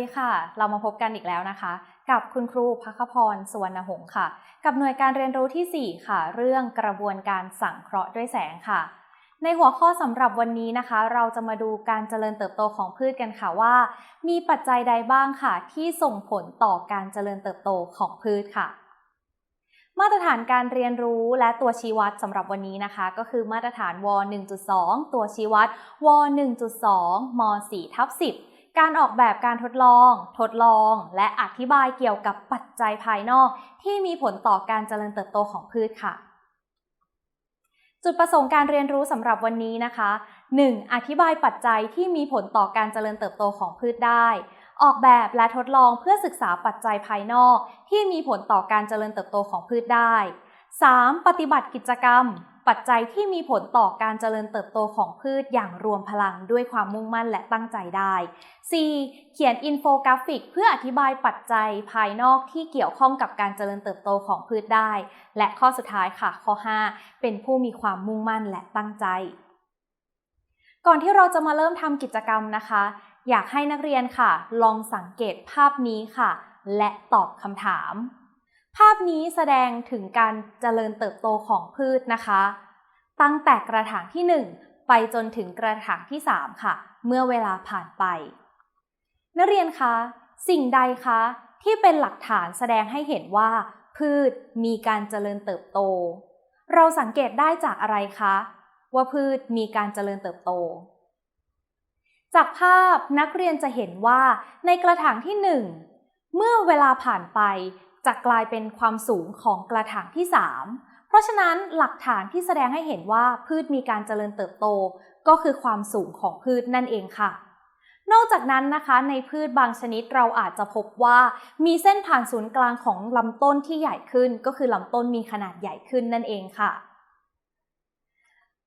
ดีค่ะ เรามาพบกันอีกแล้วนะคะ กับคุณครูพักพรสวรรณหงส์ค่ะ กับหน่วยการเรียนรู้ที่ 4 ค่ะ เรื่องกระบวนการสังเคราะห์ด้วยแสงค่ะ ในหัวข้อสำหรับวันนี้นะคะ เราจะมาดูการเจริญเติบโตของพืชกันค่ะว่า มีปัจจัยใดบ้างค่ะ ที่ส่งผลต่อการเจริญเติบโตของพืชค่ะมาตรฐานการเรียนรู้และตัวชี้วัดสำหรับวันนี้นะคะ ก็คือมาตรฐานว 1.2 ตัวชี้วัดว 1.2 ม 4 ทับ 10 การออกแบบการทดลอง ทดลอง และอธิบายเกี่ยวกับปัจจัยภายนอก ที่มีผลต่อการเจริญเติบโตของพืชค่ะ จุดประสงค์การเรียนรู้สำหรับวันนี้นะคะ 1. อธิบายปัจจัยที่มีผลต่อการเจริญเติบโตของพืชได้ ออกแบบและทดลองเพื่อศึกษาปัจจัยภายนอก ที่มีผลต่อการเจริญเติบโตของพืชได้ 3. ปฏิบัติกิจกรรม ปัจจัยที่มีผลต่อการเจริญเติบโตของพืชอย่างรวมพลังด้วยความมุ่งมั่นและตั้งใจได้ 4. เขียนอินโฟกราฟิก เพื่ออธิบายปัจจัยภายนอกที่เกี่ยวข้องกับการเจริญเติบโตของพืชได้ และข้อสุดท้ายค่ะข้อ 5 เป็นผู้มีความมุ่งมั่นและตั้งใจ ก่อนที่เราจะมาเริ่มทำกิจกรรมนะคะ อยากให้นักเรียนค่ะ ลองสังเกตภาพนี้ค่ะ และตอบคำถาม ภาพนี้แสดงถึงการเจริญเติบโตของพืชนะคะ ตั้งแต่กระถางที่ 1 ไปจนถึงกระถางที่ 3 ค่ะ เมื่อเวลาผ่านไป นักเรียนคะ สิ่งใดคะ ที่เป็นหลักฐานแสดงให้เห็นว่า พืชมีการเจริญเติบโต เราสังเกตได้จากอะไรคะ ว่าพืชมีการเจริญเติบโต จากภาพนักเรียนจะเห็นว่าในกระถางที่ 1 เมื่อเวลาผ่านไป จะกลายเป็นความสูงของกระถางที่ 3 เพราะฉะนั้นหลักฐานที่แสดงให้เห็นว่าพืชมีการเจริญเติบโต ก็คือความสูงของพืชนั่นเองค่ะ นอกจากนั้นนะคะในพืชบางชนิดเราอาจจะพบว่ามีเส้นผ่านศูนย์กลางของลำต้นที่ใหญ่ขึ้น ก็คือลำต้นมีขนาดใหญ่ขึ้นนั่นเองค่ะ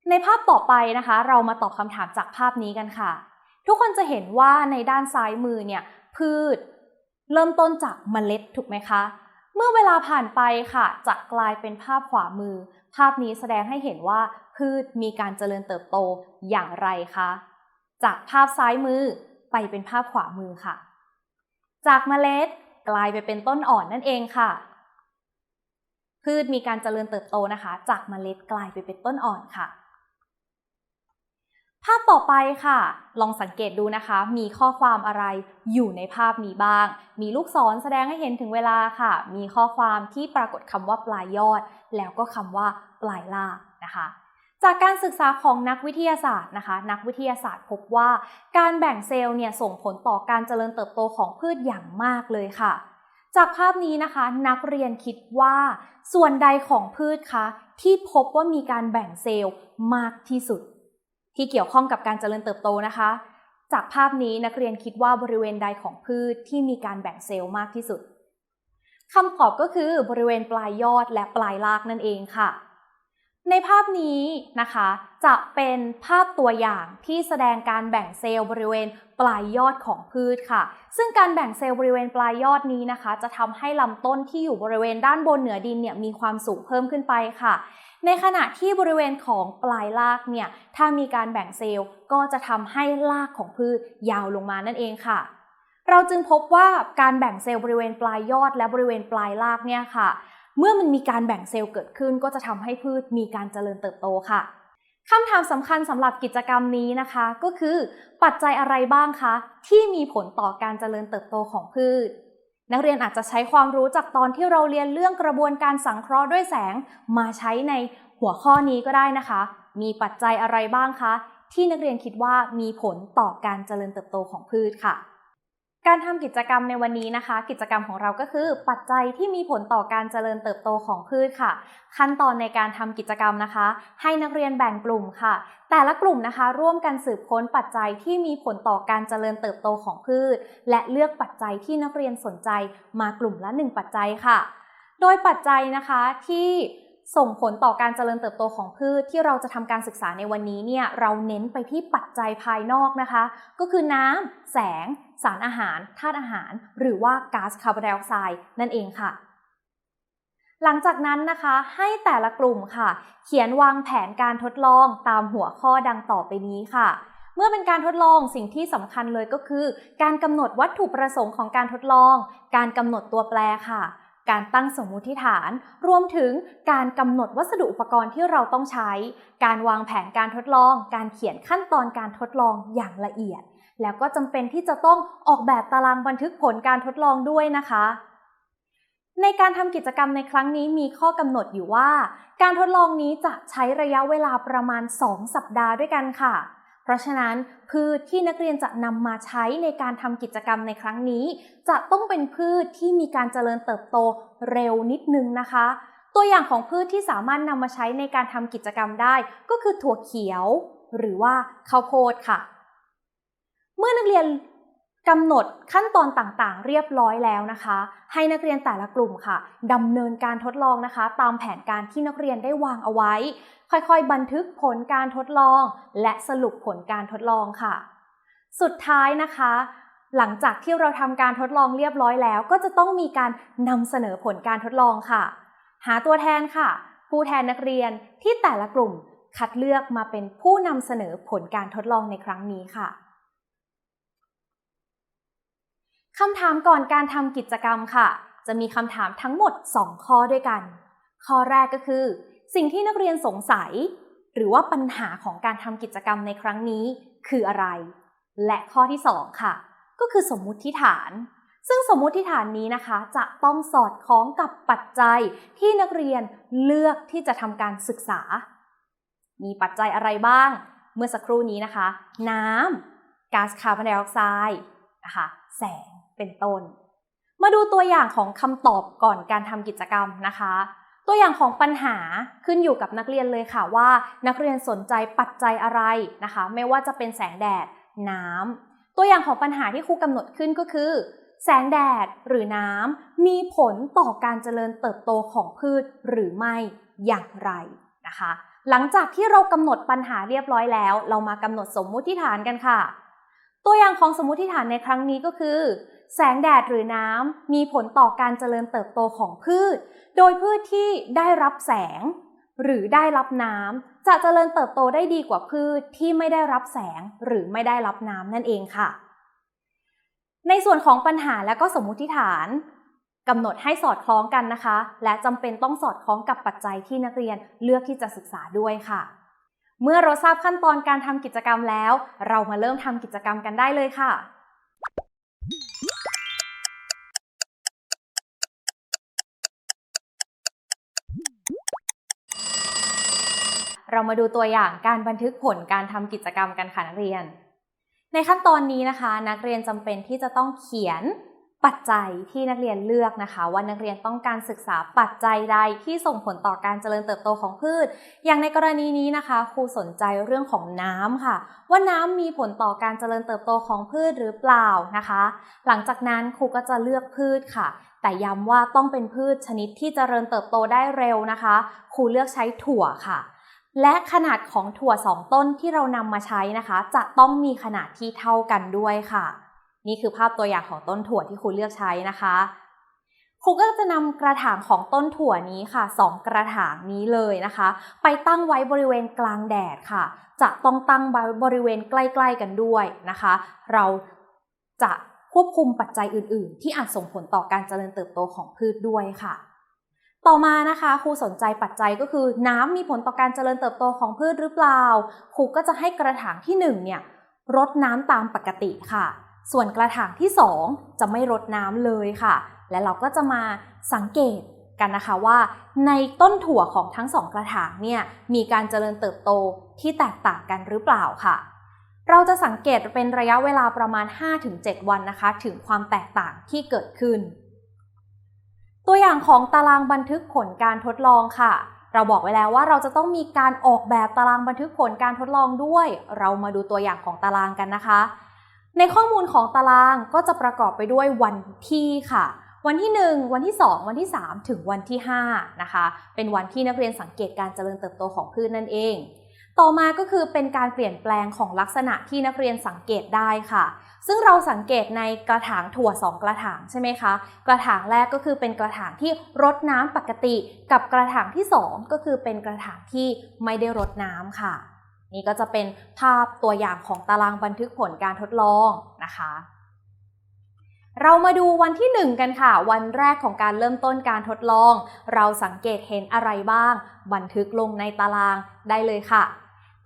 ในภาพต่อไปนะคะ เรามาตอบคำถามจากภาพนี้กันค่ะ ทุกคนจะเห็นว่าในด้านซ้ายมือเนี่ยพืชเริ่มต้นจากเมล็ดถูกไหมคะ เมื่อเวลาผ่านไปค่ะ จะกลายเป็นภาพขวามือ ภาพนี้แสดงให้เห็นว่าพืชมีการเจริญเติบโตอย่างไรคะ จากภาพซ้ายมือไปเป็นภาพขวามือค่ะ จากเมล็ดกลายไปเป็นต้นอ่อนนั่นเองค่ะ พืชมีการเจริญเติบโตนะคะ จากเมล็ดกลายไปเป็นต้นอ่อนค่ะาพต่อไปค่ะ ลองสังเกตดูนะคะ มีข้อความอะไรอยู่ในภาพนี้บ้าง มีลูกศรแสดงให้เห็นถึงเวลาค่ะ มีข้อความที่ปรากฏคำว่าปลายยอด แล้วก็คำว่าปลายล่างนะคะจากการศึกษาของนักวิทยาศาสตร์นะคะ นักวิทยาศาสตร์พบว่าการแบ่งเซลล์เนี่ยส่งผลต่อการเจริญเติบโตของพืชอย่างมากเลยค่ะ จากภาพนี้นะคะ นักเรียนคิดว่า ส่วนใดของพืชคะที่พบว่ามีการแบ่งเซลล์มากที่สุด ที่เกี่ยวข้องกับการเจริญเติบโตนะคะ จากภาพนี้นักเรียนคิดว่าบริเวณใดของพืชที่มีการแบ่งเซลล์มากที่สุดคำตอบก็คือบริเวณปลายยอดและปลายรากนั่นเองค่ะ ในภาพนี้นะคะ จะเป็นภาพตัวอย่างที่แสดงการแบ่งเซลล์บริเวณปลายยอดของพืชค่ะ ซึ่งการแบ่งเซลล์บริเวณปลายยอดนี้นะคะ จะทำให้ลำต้นที่อยู่บริเวณด้านบนเหนือดินเนี่ยมีความสูงเพิ่มขึ้นไปค่ะ ในขณะที่บริเวณของปลายรากเนี่ยถ้ามีการแบ่งเซลล์ก็จะทำให้รากของพืชยาวลงมานั่นเองค่ะ เราจึงพบว่าการแบ่งเซลล์บริเวณปลายยอดและบริเวณปลายรากเนี่ยค่ะ เมื่อมันมีการแบ่งเซลล์เกิดขึ้น ก็จะทำให้พืชมีการเจริญเติบโตค่ะคำถามสำคัญสำหรับกิจกรรมนี้นะคะ ก็คือ ปัจจัยอะไรบ้างคะ ที่มีผลต่อการเจริญเติบโตของพืช นักเรียนอาจจะใช้ความรู้จากตอนที่เราเรียนเรื่องกระบวนการสังเคราะห์ด้วยแสง มาใช้ในหัวข้อนี้ก็ได้นะคะ มีปัจจัยอะไรบ้างคะ ที่นักเรียนคิดว่ามีผลต่อการเจริญเติบโตของพืชค่ะ การทำกิจกรรมในวันนี้นะคะ กิจกรรมของเราก็คือ ปัจจัยที่มีผลต่อการเจริญเติบโตของพืชค่ะ ขั้นตอนในการทำกิจกรรมนะคะ ให้นักเรียนแบ่งกลุ่มค่ะ แต่ละกลุ่มนะคะ ร่วมกันสืบค้นปัจจัยที่มีผลต่อการเจริญเติบโตของพืช และเลือกปัจจัยที่นักเรียนสนใจ มากลุ่มละ 1 ปัจจัยค่ะ โดยปัจจัยนะคะที่ ส่งผลต่อการเจริญเติบโตของพืชที่เราจะทำการศึกษาในวันนี้เนี่ยเราเน้นไปที่ปัจจัยภายนอกนะคะ ก็คือน้ำแสง สารอาหารธาตุอาหาร หรือว่าก๊าซคาร์บอนไดออกไซด์นั่นเองค่ะ หลังจากนั้นนะคะให้แต่ละกลุ่มค่ะ เขียนวางแผนการทดลองตามหัวข้อดังต่อไปนี้ค่ะเมื่อเป็นการทดลองสิ่งที่สำคัญเลยก็คือ การกำหนดวัตถุประสงค์ของการทดลอง การกำหนดตัวแปรค่ะ การตั้งสมมุติฐาน รวมถึงการกำหนดวัสดุอุปกรณ์ที่เราต้องใช้ การวางแผนการทดลอง การเขียนขั้นตอนการทดลองอย่างละเอียด แล้วก็จำเป็นที่จะต้องออกแบบตารางบันทึกผลการทดลองด้วยนะคะ ในการทำกิจกรรมในครั้งนี้มีข้อกำหนดอยู่ว่า การทดลองนี้จะใช้ระยะเวลาประมาณ 2 สัปดาห์ด้วยกันค่ะ ราะฉะนั้นพืชที่นักเรียนจะนำมาใช้ในการทำกิจกรรมในครั้งนี้ จะต้องเป็นพืชที่มีการเจริญเติบโตเร็วนิดนึงนะคะ ตัวอย่างของพืชที่สามารถนำมาใช้ในการทำกิจกรรมได้ ก็คือถั่วเขียว หรือว่าข้าวโพดค่ะ เมื่อนักเรียน กำหนดขั้นตอนต่างๆ เรียบร้อยแล้วนะคะ ให้นักเรียนแต่ละกลุ่มค่ะดำเนินการทดลองนะคะ ตามแผนการที่นักเรียนได้วางเอาไว้ ค่อยๆ บันทึกผลการทดลอง และสรุปผลการทดลองค่ะ สุดท้ายนะคะ หลังจากที่เราทำการทดลองเรียบร้อยแล้ว ก็จะต้องมีการนำเสนอผลการทดลองค่ะ หาตัวแทนค่ะ ผู้แทนนักเรียนที่แต่ละกลุ่มคัดเลือกมาเป็นผู้นำเสนอผลการทดลองในครั้งนี้ค่ะ คำถามก่อนการทำกิจกรรมค่ะ จะมีคำถามทั้งหมด 2 ข้อด้วยกัน ข้อแรกก็คือ สิ่งที่นักเรียนสงสัย หรือว่าปัญหาของการทำกิจกรรมในครั้งนี้ คืออะไร และข้อที่ 2 ค่ะ ก็คือสมมุติฐาน ซึ่งสมมุติฐานนี้นะคะ จะต้องสอดคล้องกับปัจจัยที่นักเรียนเลือกที่จะทำการศึกษา มีปัจจัยอะไรบ้าง เมื่อสักครู่นี้นะคะ น้ำก๊าซคาร์บอนไดออกไซด์นะคะ แสง เป็นต้น มาดูตัวอย่างของคำตอบก่อนการทำกิจกรรมนะคะ ตัวอย่างของปัญหาขึ้นอยู่กับนักเรียนเลยค่ะว่า นักเรียนสนใจปัจจัยอะไรนะคะ ไม่ว่าจะเป็นแสงแดด น้ำตัวอย่างของปัญหาที่ครูกำหนดขึ้นก็คือ แสงแดดหรือน้ำมีผลต่อการเจริญเติบโตของพืชหรือไม่อย่างไรนะคะหลังจากที่เรากำหนดปัญหาเรียบร้อยแล้ว เรามากำหนดสมมุติฐานกันค่ะ ตัวอย่างของสมมุติฐานในครั้งนี้ก็คือ แสงแดดหรือน้ำมีผลต่อการเจริญเติบโตของพืช โดยพืชที่ได้รับแสง หรือได้รับน้ำจะเจริญเติบโตได้ดีกว่าพืชที่ไม่ได้รับแสงหรือไม่ได้รับน้ำนั่นเองค่ะ ในส่วนของปัญหาและก็สมมุติฐานกำหนดให้สอดคล้องกันนะคะ และจำเป็นต้องสอดคล้องกับปัจจัยที่นักเรียนเลือกที่จะศึกษาด้วยค่ะ เมื่อเราทราบขั้นตอนการทำกิจกรรมแล้ว เรามาเริ่มทำกิจกรรมกันได้เลยค่ะ เรามาดูตัวอย่างการบันทึกผลการทำกิจกรรมกันค่ะนักเรียน ในขั้นตอนนี้นะคะ นักเรียนจำเป็นที่จะต้องเขียนปัจจัยที่นักเรียนเลือกนะคะ ว่านักเรียนต้องการศึกษาปัจจัยใดที่ส่งผลต่อการเจริญเติบโตของพืช อย่างในกรณีนี้นะคะ ครูสนใจเรื่องของน้ำค่ะ ว่าน้ำมีผลต่อการเจริญเติบโตของพืชหรือเปล่านะคะ หลังจากนั้นครูก็จะเลือกพืชค่ะ แต่ย้ำว่าต้องเป็นพืชชนิดที่เจริญเติบโตได้เร็วนะคะ ครูเลือกใช้ถั่วค่ะ และขนาดของถั่ว 2 ต้นที่เรานำมาใช้นะคะ จะต้องมีขนาดที่เท่ากันด้วยค่ะ นี่คือภาพตัวอย่างของต้นถั่วที่ครูเลือกใช้นะคะครูก็จะนำกระถางของต้นถั่วนี้ค่ะสองกระถางนี้เลยนะคะ ไปตั้งไว้บริเวณกลางแดดค่ะ จะต้องตั้งไว้บริเวณใกล้ ๆกันด้วยนะคะ เราจะควบคุมปัจจัยอื่น ๆ ที่อาจส่งผลต่อการเจริญเติบโตของพืชด้วยค่ะ ต่อมานะคะครูสนใจปัจจัยก็คือ น้ำมีผลต่อการเจริญเติบโตของพืชหรือเปล่าครูก็จะให้กระถางที่1เนี่ยรดน้ำตามปกติค่ะ ส่วนกระถางที่ 2 จะไม่รดน้ำเลยค่ะ และเราก็จะมาสังเกตกันนะคะว่า ในต้นถั่วของทั้งสองกระถางเนี่ยมีการเจริญเติบโตที่แตกต่างกันหรือเปล่าค่ะ เราจะสังเกตเป็นระยะเวลาประมาณ 5-7 วันนะคะ ถึงความแตกต่างที่เกิดขึ้น ตัวอย่างของตารางบันทึกผลการทดลองค่ะ เราบอกไว้แล้วว่าเราจะต้องมีการออกแบบตารางบันทึกผลการทดลองด้วย เรามาดูตัวอย่างของตารางกันนะคะ ในข้อมูลของตารางก็จะประกอบไปด้วยวันที่ค่ะ วันที่ 1 วันที่ 2 วันที่ 3 ถึงวันที่5นะคะ เป็นวันที่นักเรียนสังเกตการเจริญเติบโตของพืชนั่นเอง ต่อมาก็คือเป็นการเปลี่ยนแปลงของลักษณะที่นักเรียนสังเกตได้ค่ะ ซึ่งเราสังเกตในกระถางถั่ว 2 กระถางใช่ไหมคะ กระถางแรกก็คือเป็นกระถางที่รดน้ำปกติ กับกระถางที่ 2 ก็คือเป็นกระถางที่ไม่ได้รดน้ำค่ะ นี่ก็จะเป็นภาพตัวอย่างของตารางบันทึกผลการทดลองนะคะ เรามาดูวันที่ 1 กันค่ะ วันแรกของการเริ่มต้นการทดลอง เราสังเกตเห็นอะไรบ้าง บันทึกลงในตารางได้เลยค่ะ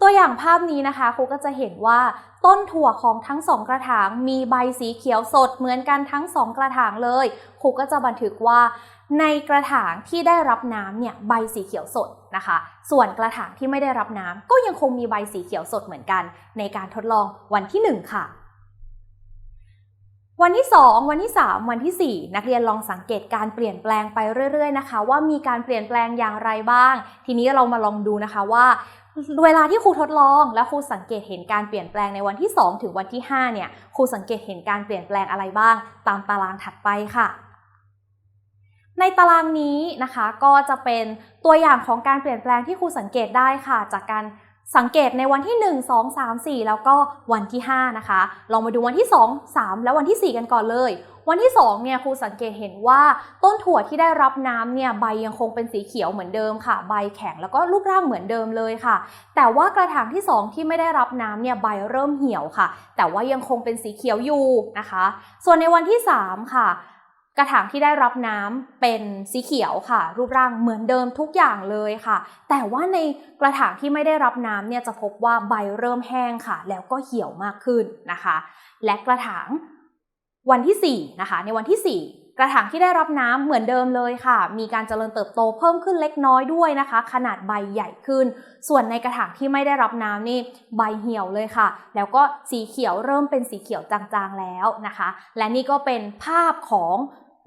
ตัวอย่างภาพนี้นะคะครูก็จะเห็นว่า ต้นถั่วของทั้งสองกระถางมีใบสีเขียวสดเหมือนกันทั้งสองกระถางเลยครูก็จะบันทึกว่า ในกระถางที่ได้รับน้ำเนี่ยใบสีเขียวสดนะคะ ส่วนกระถางที่ไม่ได้รับน้ำก็ยังคงมีใบสีเขียวสดเหมือนกัน ในการทดลองวันที่ 1 ค่ะ วันที่ 2 วันที่ 3 วันที่ 4 นักเรียนลองสังเกตการเปลี่ยนแปลงไปเรื่อย ๆ นะคะ ว่ามีการเปลี่ยนแปลงอย่างไรบ้าง ทีนี้เรามาลองดูนะคะว่า เวลาที่ครูทดลอง และครูสังเกตเห็นการเปลี่ยนแปลงในวันที่ 2 ถึงวันที่ 5 เนี่ยครูสังเกตเห็นการเปลี่ยนแปลงอะไรบ้าง ตามตารางถัดไปค่ะในตารางนี้นะคะก็จะเป็นตัวอย่างของการเปลี่ยนแปลงที่ครูสังเกตได้ค่ะ จากการ สังเกตในวันที่ 1 2 3 4 แล้วก็วันที่ 5 นะคะ ลองมาดูวันที่ 2 3 และวันที่ 4 กันก่อนเลย วันที่ 2 เนี่ยครูสังเกตเห็นว่าต้นถั่วที่ได้รับน้ำเนี่ยใบยังคงเป็นสีเขียวเหมือนเดิมค่ะ ใบแข็งแล้วก็รูปร่างเหมือนเดิมเลยค่ะ แต่ว่ากระถางที่ 2 ที่ไม่ได้รับน้ำเนี่ยใบเริ่มเหี่ยวค่ะ แต่ว่ายังคงเป็นสีเขียวอยู่นะคะ ส่วนในวันที่ 3 ค่ะ กระถางที่ได้รับน้ำเป็นสีเขียวค่ะ รูปร่างเหมือนเดิมทุกอย่างเลยค่ะ แต่ว่าในกระถางที่ไม่ได้รับน้ำเนี่ยจะพบว่าใบเริ่มแห้งค่ะ แล้วก็เหี่ยวมากขึ้นนะคะ และกระถางวันที่4นะคะในวันที่ 4 กระถางที่ได้รับน้ำเหมือนเดิมเลยค่ะ มีการเจริญเติบโตเพิ่มขึ้นเล็กน้อยด้วยนะคะ ขนาดใบใหญ่ขึ้น ส่วนในกระถางที่ไม่ได้รับน้ำนี่ใบเหี่ยวเลยค่ะ แล้วก็สีเขียวเริ่มเป็นสีเขียวจางๆแล้วนะคะ และนี่ก็เป็นภาพของ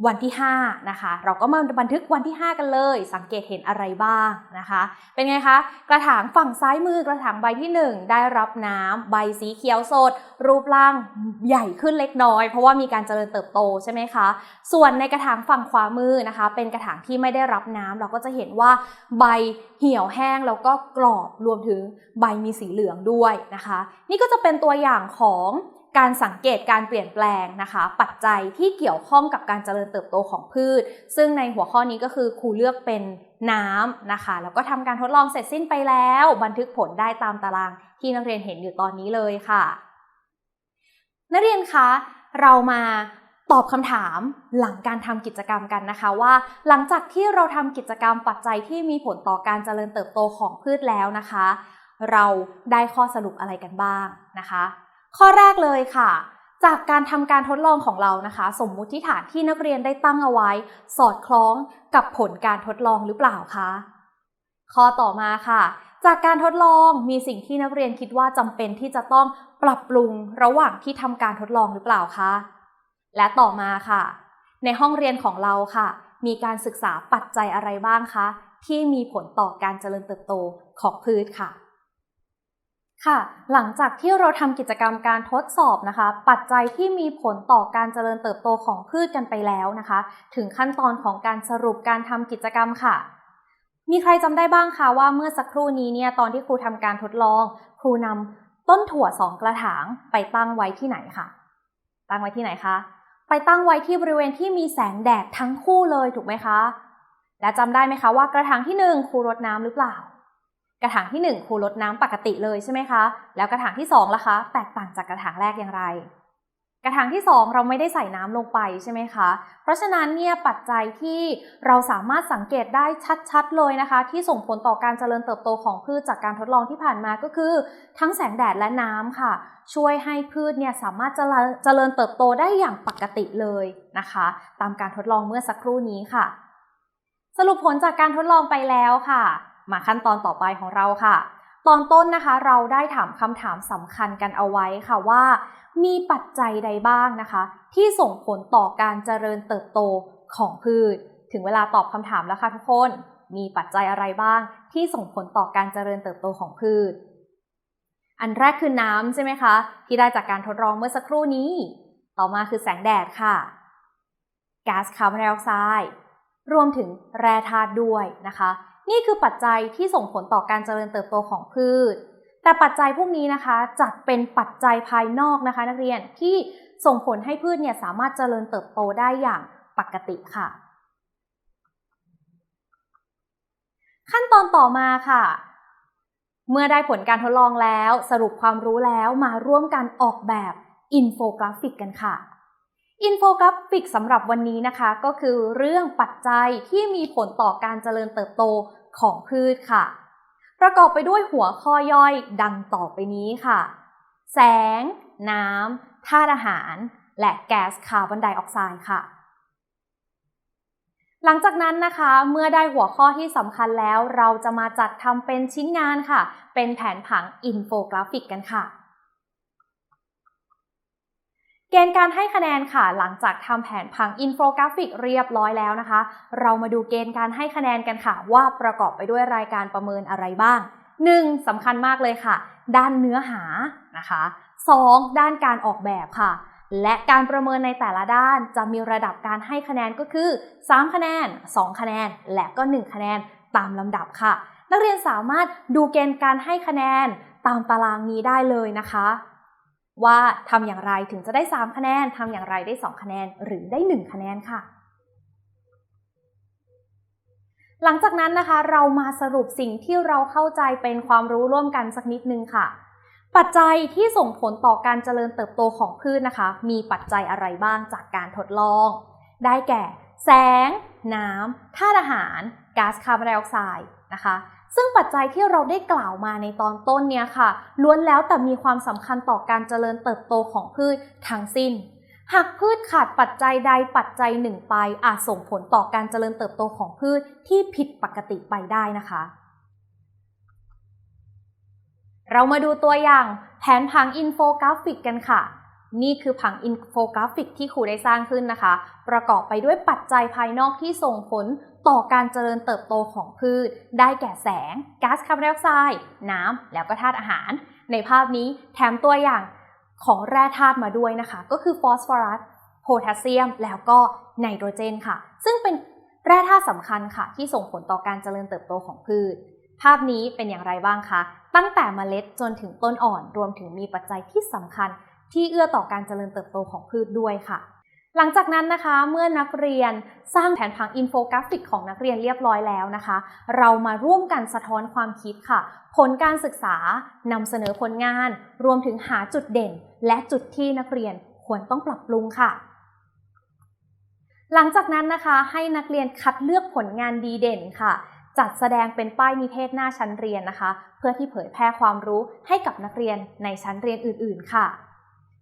วันที่ 5 นะคะ เราก็มาบันทึกวันที่ 5 กันเลย สังเกตเห็นอะไรบ้างนะคะ เป็นไงคะ กระถางฝั่งซ้ายมือกระถางใบที่ 1 ได้รับน้ำใบสีเขียวสด รูปร่างใหญ่ขึ้นเล็กน้อย เพราะว่ามีการเจริญเติบโตใช่ไหมคะ ส่วนในกระถางฝั่งขวามือนะคะ เป็นกระถางที่ไม่ได้รับน้ำเราก็จะเห็นว่าใบเหี่ยวแห้งแล้วก็กรอบรวมถึงใบมีสีเหลืองด้วยนะคะ นี่ก็จะเป็นตัวอย่างของ การสังเกตการเปลี่ยนแปลงนะคะ ปัจจัยที่เกี่ยวข้องกับการเจริญเติบโตของพืช ซึ่งในหัวข้อนี้ก็คือครูเลือกเป็นน้ำนะคะ แล้วก็ทำการทดลองเสร็จสิ้นไปแล้ว บันทึกผลได้ตามตารางที่นักเรียนเห็นอยู่ตอนนี้เลยค่ะ นักเรียนคะเรามาตอบคำถามหลังการทำกิจกรรมกันนะคะว่า หลังจากที่เราทำกิจกรรมปัจจัยที่มีผลต่อการเจริญเติบโตของพืชแล้วนะคะ เราได้ข้อสรุปอะไรกันบ้างนะคะ ข้อแรกเลยค่ะ จากการทำการทดลองของเรานะคะ สมมุติฐานที่นักเรียนได้ตั้งเอาไว้ สอดคล้องกับผลการทดลองหรือเปล่าคะข้อต่อมาค่ะ จากการทดลองมีสิ่งที่นักเรียนคิดว่าจำเป็นที่จะต้องปรับปรุงระหว่างที่ทำการทดลองหรือเปล่าคะและต่อมาค่ะ ในห้องเรียนของเราค่ะ มีการศึกษาปัจจัยอะไรบ้างคะที่มีผลต่อการเจริญเติบโตของพืชค่ะ ค่ะ หลังจากที่เราทำกิจกรรมการทดสอบนะคะ ปัจจัยที่มีผลต่อการเจริญเติบโตของพืชกันไปแล้วนะคะ ถึงขั้นตอนของการสรุปการทำกิจกรรมค่ะ มีใครจำได้บ้างคะว่าเมื่อสักครู่นี้เนี่ยตอนที่ครูทำการทดลอง ครูนำต้นถั่วสองกระถางไปตั้งไว้ที่ไหนคะตั้งไว้ที่ไหนคะ ไปตั้งไว้ที่บริเวณที่มีแสงแดดทั้งคู่เลยถูกไหมคะ และจำได้ไหมคะว่ากระถางที่หนึ่งครูรดน้ำหรือเปล่า กระถางที่หนึ่งครูรดน้ำปกติเลยใช่ไหมคะ แล้วกระถางที่สองล่ะคะ แตกต่างจากกระถางแรกอย่างไร กระถางที่สองเราไม่ได้ใส่น้ำลงไปใช่ไหมคะ เพราะฉะนั้นเนี่ยปัจจัยที่เราสามารถสังเกตได้ชัดๆเลยนะคะ ที่ส่งผลต่อการเจริญเติบโตของพืชจากการทดลองที่ผ่านมาก็คือ ทั้งแสงแดดและน้ำค่ะ ช่วยให้พืชเนี่ยสามารถเจริญเติบโตได้อย่างปกติเลยนะคะ ตามการทดลองเมื่อสักครู่นี้ค่ะ สรุปผลจากการทดลองไปแล้วค่ะ มาขั้นตอนต่อไปของเราค่ะ ตอนต้นนะคะเราได้ถามคำถามสำคัญกันเอาไว้ค่ะว่า มีปัจจัยใดบ้างนะคะ ที่ส่งผลต่อการเจริญเติบโตของพืช ถึงเวลาตอบคำถามแล้วค่ะทุกคน มีปัจจัยอะไรบ้าง ที่ส่งผลต่อการเจริญเติบโตของพืช อันแรกคือน้ำใช่ไหมคะ ที่ได้จากการทดลองเมื่อสักครู่นี้ ต่อมาคือแสงแดดค่ะก๊าซคาร์บอนไดออกไซด์รวมถึงแร่ธาตุด้วยนะคะ นี่คือปัจจัยที่ส่งผลต่อการเจริญเติบโตของพืช แต่ปัจจัยพวกนี้นะคะจัดเป็นปัจจัยภายนอกนะคะ นักเรียนที่ส่งผลให้พืชเนี่ยสามารถเจริญเติบโตได้อย่างปกติค่ะ ขั้นตอนต่อมาค่ะ เมื่อได้ผลการทดลองแล้ว สรุปความรู้แล้วมาร่วมกันออกแบบอินโฟกราฟิกกันค่ะ อินโฟกราฟิกสำหรับวันนี้นะคะก็คือเรื่องปัจจัยที่มีผลต่อการเจริญเติบโตของพืชค่ะ ประกอบไปด้วยหัวข้อย่อยดังต่อไปนี้ค่ะ แสง น้ำธาตุอาหาร และแก๊สคาร์บอนไดออกไซด์ค่ะ หลังจากนั้นนะคะเมื่อได้หัวข้อที่สำคัญแล้วเราจะมาจัดทำเป็นชิ้นงานค่ะ เป็นแผนผังอินโฟกราฟิกกันค่ะ ณฑ์การให้คะแนนค่ะ หลังจากทำแผนผังอินโฟกราฟิกเรียบร้อยแล้วนะคะ เรามาดูเกณฑ์การให้คะแนนกันค่ะ ว่าประกอบไปด้วยรายการประเมินอะไรบ้าง 1. สำคัญมากเลยค่ะ ด้านเนื้อหานะคะ 2. ด้านการออกแบบค่ะ และการประเมินในแต่ละด้านจะมีระดับการให้คะแนนก็คือ 3 คะแนน 2 คะแนน และก็ 1 คะแนนตามลำดับค่ะ นักเรียนสามารถดูเกณฑ์การให้คะแนนตามตารางนี้ได้เลยนะคะ ว่าทำอย่างไรถึงจะได้ 3 คะแนนทำอย่างไรได้ 2 คะแนน หรือได้ 1 คะแนนค่ะ หลังจากนั้นนะคะเรามาสรุปสิ่งที่เราเข้าใจเป็นความรู้ร่วมกันสักนิดนึงค่ะ ปัจจัยที่ส่งผลต่อการเจริญเติบโตของพืชนะคะ มีปัจจัยอะไรบ้างจากการทดลอง ได้แก่ แสง น้ำธาตุอาหารก๊าซคาร์บอนไดออกไซด์นะคะ ซึ่งปัจจัยที่เราได้กล่าวมาในตอนต้นเนี้ยค่ะ ล้วนแล้วแต่มีความสำคัญต่อการเจริญเติบโตของพืชทั้งสิ้น หากพืชขาดปัจจัยใดปัจจัยหนึ่งไป อาจส่งผลต่อการเจริญเติบโตของพืชที่ผิดปกติไปได้นะคะ เรามาดูตัวอย่างแผนผังอินโฟกราฟิกกันค่ะนี่คือผังอินโฟกราฟิกที่ครูได้สร้างขึ้นนะคะ ประกอบไปด้วยปัจจัยภายนอกที่ส่งผล ต่อการเจริญเติบโตของพืช ได้แก่แสงก๊าซคาร์บอนไดออกไซด์น้ำแล้วก็ธาตุอาหาร ในภาพนี้แถมตัวอย่างของแร่ธาตุมาด้วยนะคะ ก็คือฟอสฟอรัสโพแทสเซียม แล้วก็ไนโตรเจนค่ะ ซึ่งเป็นแร่ธาตุสำคัญค่ะ ที่ส่งผลต่อการเจริญเติบโตของพืช ภาพนี้เป็นอย่างไรบ้างคะ ตั้งแต่เมล็ดจนถึงต้นอ่อน รวมถึงมีปัจจัยที่สำคัญ ที่เอื้อต่อการเจริญเติบโตของพืชด้วยค่ะ หลังจากนั้นนะคะเมื่อนักเรียนสร้างแผนผังอินโฟกราฟิกของนักเรียนเรียบร้อยแล้วนะคะ เรามาร่วมกันสะท้อนความคิดค่ะ ผลการศึกษานำเสนอผลงาน รวมถึงหาจุดเด่น และจุดที่นักเรียนควรต้องปรับปรุงค่ะ หลังจากนั้นนะคะให้นักเรียนคัดเลือกผลงานดีเด่นค่ะ จัดแสดงเป็นป้ายนิเทศหน้าชั้นเรียนนะคะ เพื่อที่เผยแพร่ความรู้ให้กับนักเรียนในชั้นเรียนอื่น ๆ ค่ะ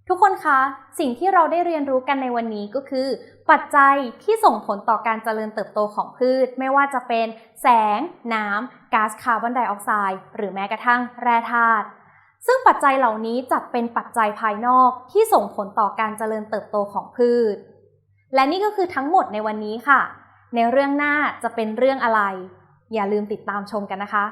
ทุกคนคะ สิ่งที่เราได้เรียนรู้กันในวันนี้ก็คือ ปัจจัยที่ส่งผลต่อการเจริญเติบโตของพืช ไม่ว่าจะเป็นแสง น้ำก๊าซคาร์บอนไดออกไซด์หรือแม้กระทั่งแร่ธาตุซึ่งปัจจัยเหล่านี้จัดเป็นปัจจัยภายนอกที่ส่งผลต่อการเจริญเติบโตของพืช และนี่ก็คือทั้งหมดในวันนี้ค่ะ ในเรื่องหน้าจะเป็นเรื่องอะไร อย่าลืมติดตามชมกันนะคะ